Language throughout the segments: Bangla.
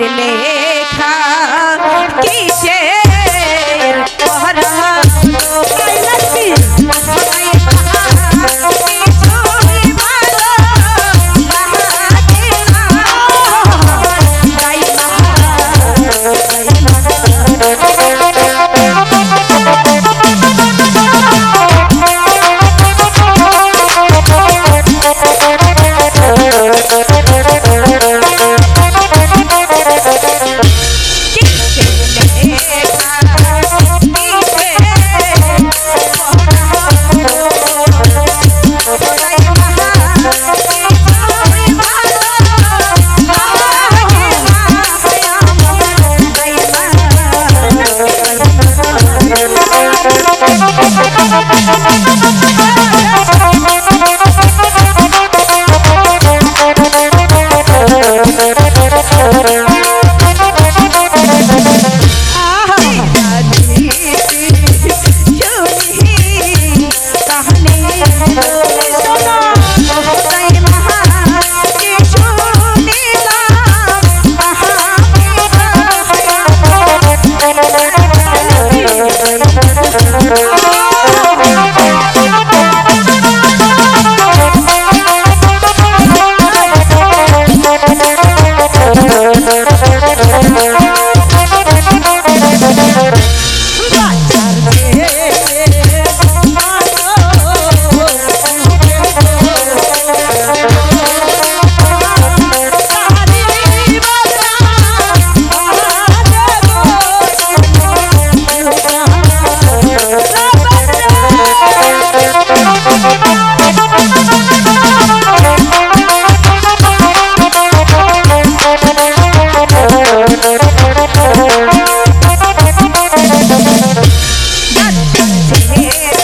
লেখা কিসের পড়া সোনরূপান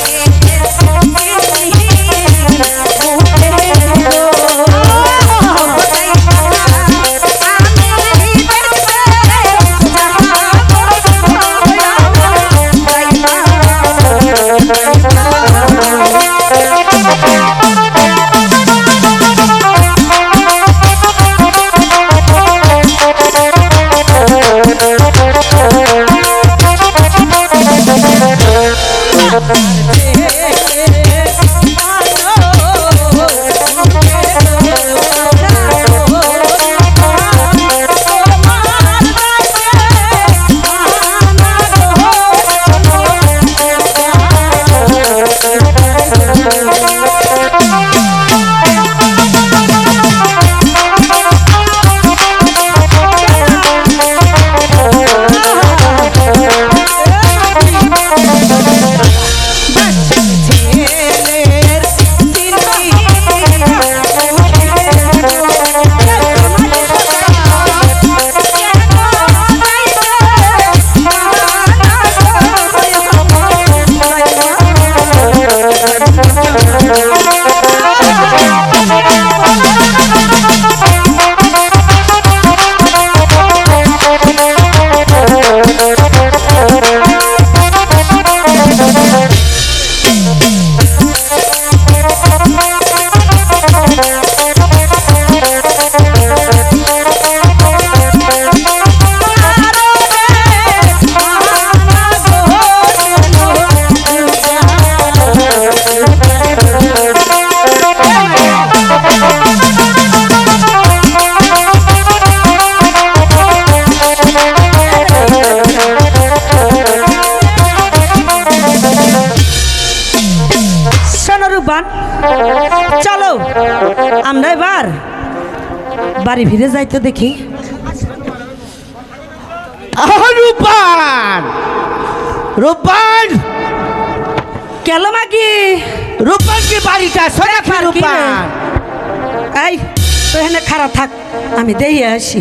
বাড়ি ফিরে যাই তো দেখি রূপান! রূপান! কেন মাগি রূপান কি বাড়িটা সোনা কি রূপান? এই তো এখানে খারাপ থাক আমি দেখে আসি।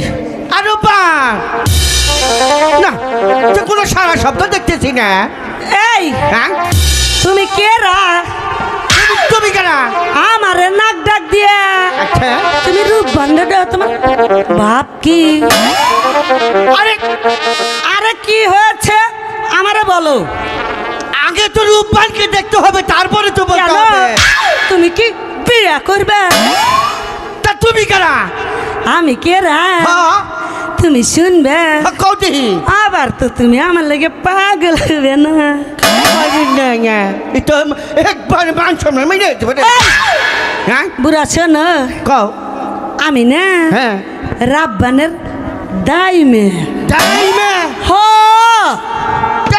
আর রূপান! না যে কোনো সারা শব্দ দেখতেছি না। এই হ্যাঁ? তুমি কে? বন্ধ তোমার বাপ কি? আরে আরে কি হয়েছে? আমারে বলো। আগে তো রূপবানকে দেখতে হবে তারপরে তো বলতে হবে। তুমি কি বিয়া করবে? তা তুমি কেনা আমি কে রা? হ্যাঁ। তুমি শুনবে? কৌটি আবার তো তুমি আমার লাগে পাগল হবে না। না না। একবার মান সম্মান। হ্যাঁ? বুড়া শোনো। কও। আমি না হ্যাঁ। রাব্বানের দাইমে। টাইমে হ।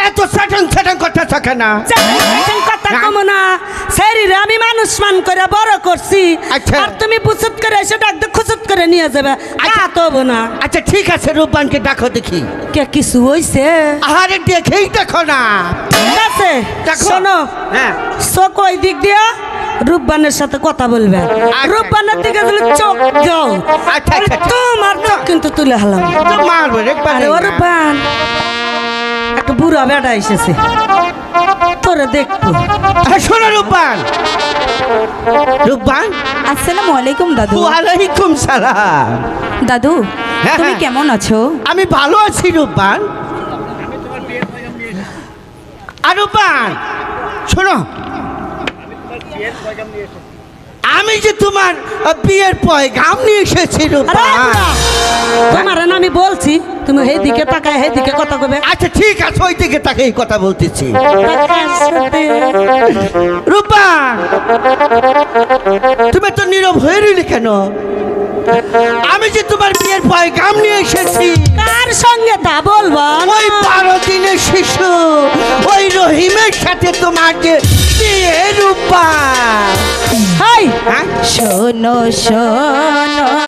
এত সাটান সাটান কথা থাকে না চাকরি কথা। কম না। শরীরে আমি মানুষ মান করে বড় করছি। আচ্ছা। আর তুমি বুসুত করে এসে ডাকতে খুচুত করে নিয়ে যাবে। আচ্ছা। তো না। আচ্ছা ঠিক আছে রূপবানকে ডাকো দেখি। কে কিছু হইছে? আহারে দেখেই দেখো না। ঠিক আছে। দেখো। শোনো। হ্যাঁ। চোখ ওই দিক দিয়া। রূপবানের সাথে কথা বলবে। রূপবানের দিকে যদি চোখ দাও আচ্ছা, আচ্ছা, আচ্ছা। তোমার চোখ কিন্তু তুলে হলাম। রূপবান। একটা বুড়া বেটা এসেছে। তোরে দেখব। শোনো রূপবান। রূপবান? আসসালামু আলাইকুম দাদু। ওয়ালাইকুম সালাম। দাদু হ্যাঁ, তুমি হ্যাঁ। কেমন আছো? আমি ভালো আছি রূপবান। আর রূপবান শোনো। আমি যে তোমার বিয়ের পয়গাম নিয়ে এসেছি তোমার আমি বলছি তুমি সেই দিকে তাকায় সেই দিকে কথা কবে? আচ্ছা ঠিক আছে ওই দিকে তাকে এই কথা বলতেছি। রূপবান তুমি তো নীরব হয়ে রইলে কেন? আমি যে তোমার বিয়ের পয়গাম নিয়ে এসেছি কার সঙ্গে তা বলব। ওই বারো দিনের শিশু ওই রহিমের সাথে তোমাকে বিয়ে রূপা। হাই। হ্যাঁ? শোনো শোনো।